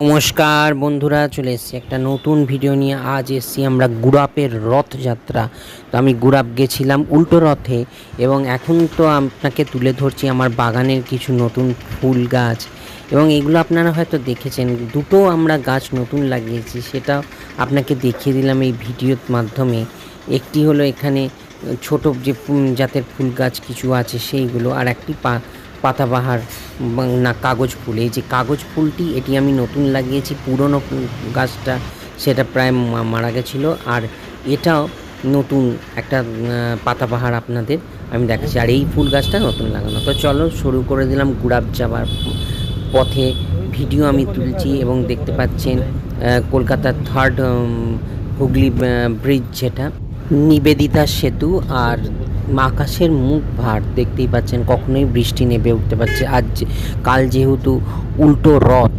নমস্কার বন্ধুরা, চলে এসেছি একটা নতুন ভিডিও নিয়ে। আজ এসেছি আমরা গুড়াপের রথযাত্রা। তো আমি গুড়াপ গেছিলাম উল্টো রথে এবং এখন তো আপনাকে তুলে ধরছি আমার বাগানের কিছু নতুন ফুল গাছ। এবং এগুলো আপনারা হয়তো দেখেছেন, দুটো আমরা গাছ নতুন লাগিয়েছি, সেটা আপনাকে দেখিয়ে দিলাম এই ভিডিওর মাধ্যমে। একটি হলো এখানে ছোট যে জাতের ফুল গাছ কিছু আছে, সেইগুলো, আর একটি পা পাতাবাহার না, কাগজ ফুল। এই যে কাগজ ফুলটি, এটি আমি নতুন লাগিয়েছি, পুরনো গাছটা, সেটা প্রায় মারা গেছিল। আর এটাও নতুন একটা পাতাবাহার আপনাদের আমি দেখাচ্ছি। আর এই ফুল গাছটা নতুন লাগানো। তো চলো, শুরু করে দিলাম গুড়াপ যাবার পথে। ভিডিও আমি তুলছি এবং দেখতে পাচ্ছেন কলকাতার থার্ড হুগলি ব্রিজ যেটা। নিবেদিতা সেতু আর আকাশের মুখ ভার, দেখতেই পাচ্ছেন, কখনোই বৃষ্টি নেবে উঠতে পারছে আজ, কাল যেহেতু উল্টো রথ,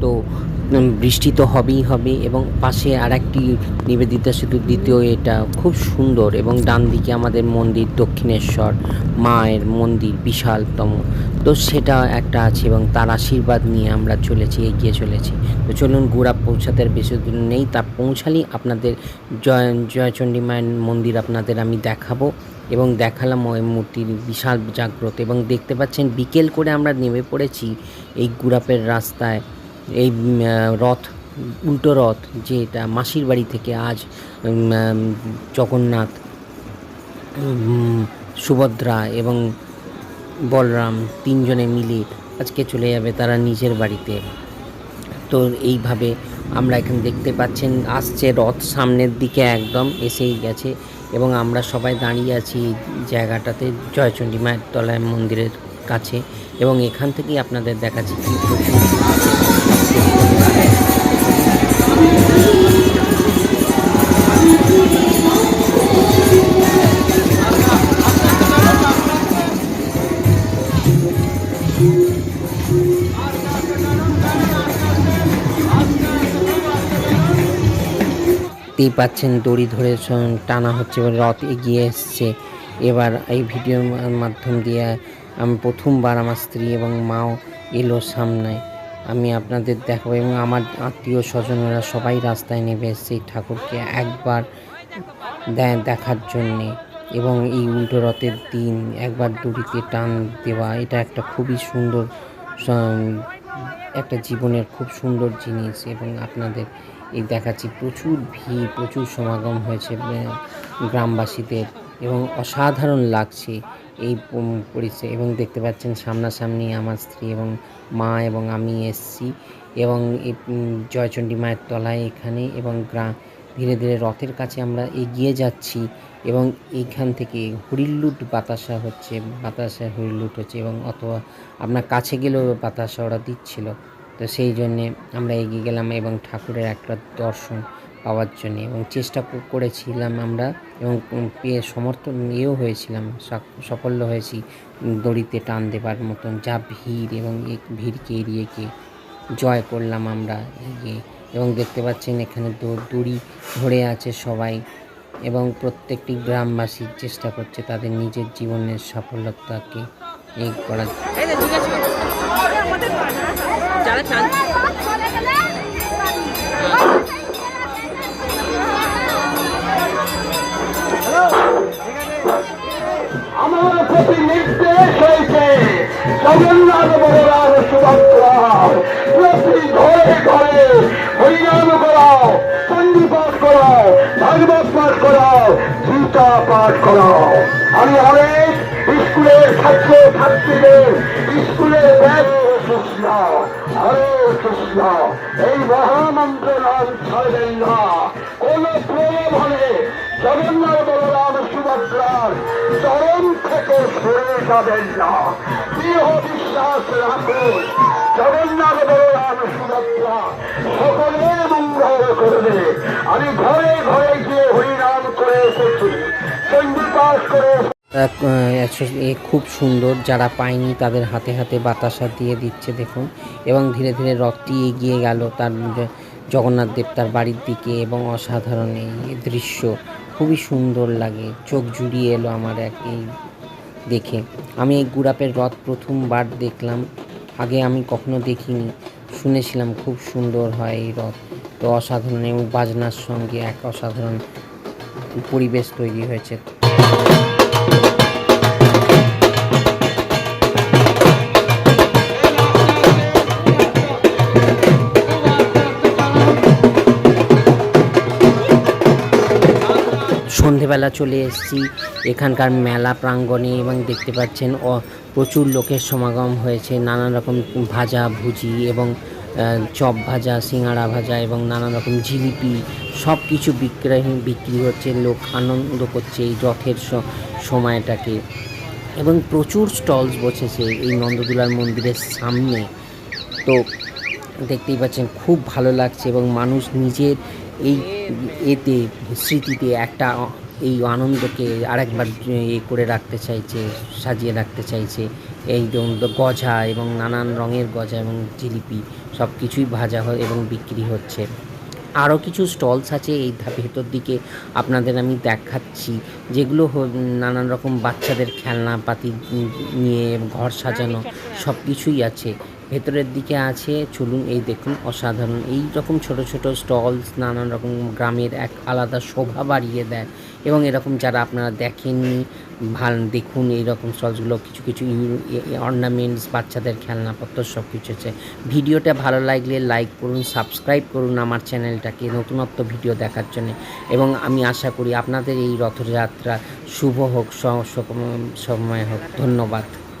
তো বৃষ্টি তো হবেই হবে এবং পাশে আর একটি নিবেদিতা, সেতু দ্বিতীয়, এটা খুব সুন্দর এবং ডান দিকে আমাদের মন্দির, দক্ষিণেশ্বর মায়ের মন্দির, বিশালতম। তো সেটা একটা আছে এবং তার আশীর্বাদ নিয়ে আমরা চলেছি, এগিয়ে চলেছি। তো চলুন গুড়া পৌঁছাতে আর বেশি দূর নেই, তা পৌঁছালেই আপনাদের জয়, জয়চণ্ডী মায়ের মন্দির আপনাদের আমি দেখাবো এবং দেখালাম ওই মূর্তির বিশাল জাগ্রত এবং দেখতে পাচ্ছেন বিকেল করে আমরা নেমে পড়েছি এই গুড়াপের রাস্তায়। এই রথ, উল্টো রথ, যেটা মাসির বাড়ি থেকে আজ জগন্নাথ সুভদ্রা এবং বলরাম তিনজনে মিলে আজকে চলে যাবে তারা নিজের বাড়িতে। তো এইভাবে আমরা এখানে দেখতে পাচ্ছেন, আসছে রথ সামনের দিকে একদম এসেই গেছে এবং আমরা সবাই দাঁড়িয়ে আছি জায়গাটাতে জয়চণ্ডী মায়ের তলায় মন্দিরের কাছে এবং এখান থেকেই আপনাদের দেখাচ্ছি দেখতেই পাচ্ছেন দড়ি ধরে টানা হচ্ছে রথ এগিয়ে এসছে। এবার এই ভিডিওর মাধ্যম দিয়ে আমি প্রথমবার আমার স্ত্রী এবং মাও এলো সামনে আমি আপনাদের দেখাবো এবং আমার আত্মীয় স্বজনেরা সবাই রাস্তায় নেমে এই ঠাকুরকে একবার দেখার জন্যে এবং এই উল্টো রথের দিন একবার দড়িতে টান দেওয়া, এটা একটা খুবই সুন্দর একটা জীবনের খুব সুন্দর জিনিস এবং আপনাদের এই দেখাচ্ছি প্রচুর ভিড়, প্রচুর সমাগম হয়েছে গ্রামবাসীদের এবং অসাধারণ লাগছে। এই পরিচয় এবং দেখতে পাচ্ছেন সামনাসামনি আমার স্ত্রী এবং মা এবং আমি এসছি এবং জয়চণ্ডী মায়ের তলায় এখানে এবং গ্রাম ধীরে ধীরে রথের কাছে আমরা এগিয়ে যাচ্ছি এবং এইখান থেকে হরিল্লুট বাতাসা হচ্ছে, বাতাসা হরিল্লুট হচ্ছে এবং অথবা আপনার কাছে গেলেও বাতাসা ওরা দিচ্ছিল। তো সেই জন্যে আমরা এগিয়ে গেলাম এবং ঠাকুরের একটা দর্শন পাওয়ার জন্যে এবং চেষ্টা করেছিলাম আমরা এবং পেয়ে সমর্থন ইয়েও হয়েছিলাম সাফল্য হয়েছি দড়িতে টান দেবার মতন, যা ভিড় এবং এই ভিড়কে এড়িয়ে গিয়ে জয় করলাম আমরা এগিয়ে। এবং দেখতে পাচ্ছেন এখানে দড়ি ধরে আছে সবাই এবং প্রত্যেকটি গ্রামবাসী চেষ্টা করছে তাদের নিজের জীবনের সফলতাকে এই করার ছাত্র ছাত্রীদের স্কুলের ব্যাগ কৃষ্ণ হরে কৃষ্ণ এই মহামন্ত্র নাম ছাড়বেন না। কোন প্রলোভনে জগন্নাথ বলরাম সুভদ্রার চরম থেকে সরে যাবেন না। দৃঢ় বিশ্বাস রাখুন, জগন্নাথ বলরাম সুভদ্রা সকলের মঙ্গল করবে। আমি ঘরে ঘরে গিয়ে হরিনাম করে এসেছি। চণ্ডী পাঠ করে খুব সুন্দর। যারা পায়নি তাদের হাতে হাতে বাতাসা দিয়ে দিচ্ছে, দেখুন। এবং ধীরে ধীরে রথটি এগিয়ে গেল তার জগন্নাথ দেব তার বাড়ির দিকে এবং অসাধারণ এই দৃশ্য। খুবই সুন্দর লাগে। চোখ জুড়িয়ে এলো আমার এক এই দেখে। আমি এই গুড়াপের রথ প্রথমবার দেখলাম। আগে আমি কখনো দেখিনি। শুনেছিলাম খুব সুন্দর হয় এই রথ। তো অসাধারণ এবং বাজনার সঙ্গে এক অসাধারণ পরিবেশ তৈরি হয়েছে। সন্ধেবেলা চলে এসেছি। এখানকার মেলা প্রাঙ্গণে এবং দেখতে পাচ্ছেন, অ, প্রচুর লোকের সমাগম হয়েছে। নানান রকম ভাজা, ভুজি এবং চপ ভাজা সিঙ্গাড়া ভাজা এবং নানান রকম জিলিপি সব কিছু বিক্রয়, বিক্রি হচ্ছে। লোক আনন্দ করছে এই রথের সময়টাকে। এবং প্রচুর স্টলস বসেছে এই নন্দদুলার মন্দিরের সামনে। তো দেখতেই পাচ্ছেন, খুব ভালো লাগছে এবং মানুষ নিজের এই এতে, স্মৃতিতে একটা এই আনন্দকে আরেকবার ইয়ে করে রাখতে চাইছে, সাজিয়ে রাখতে চাইছে। এই গজা এবং নানান রঙের গজা এবং জিলিপি সব কিছুই ভাজা হয় এবং বিক্রি হচ্ছে। আরও কিছু স্টলস আছে এই ভেতর দিকে আপনাদের আমি দেখাচ্ছি, যেগুলো নানান রকম বাচ্চাদের খেলনাপাতি নিয়ে ঘর সাজানো সব কিছুই আছে। ভেতরের দিকে আছে, চলুন এই দেখুন অসাধারণ। এই রকম ছোট ছোট স্টলস নানান রকম গ্রামের এক আলাদা শোভা বাড়িয়ে দেয়। এবং এরকম যারা আপনারা দেখেননি, ভালো দেখুন, এইরকম স্টলসগুলো কিছু কিছু অর্নামেন্টস বাচ্চাদের খেলনাপত্র সব কিছু আছে। ভিডিওটা ভালো লাগলে লাইক করুন সাবস্ক্রাইব করুন আমার চ্যানেলটাকে, নতুনত্ব ভিডিও দেখার জন্য। এবং আমি আশা করি আপনাদের এই রথযাত্রা শুভ হোক সময় হোক। ধন্যবাদ।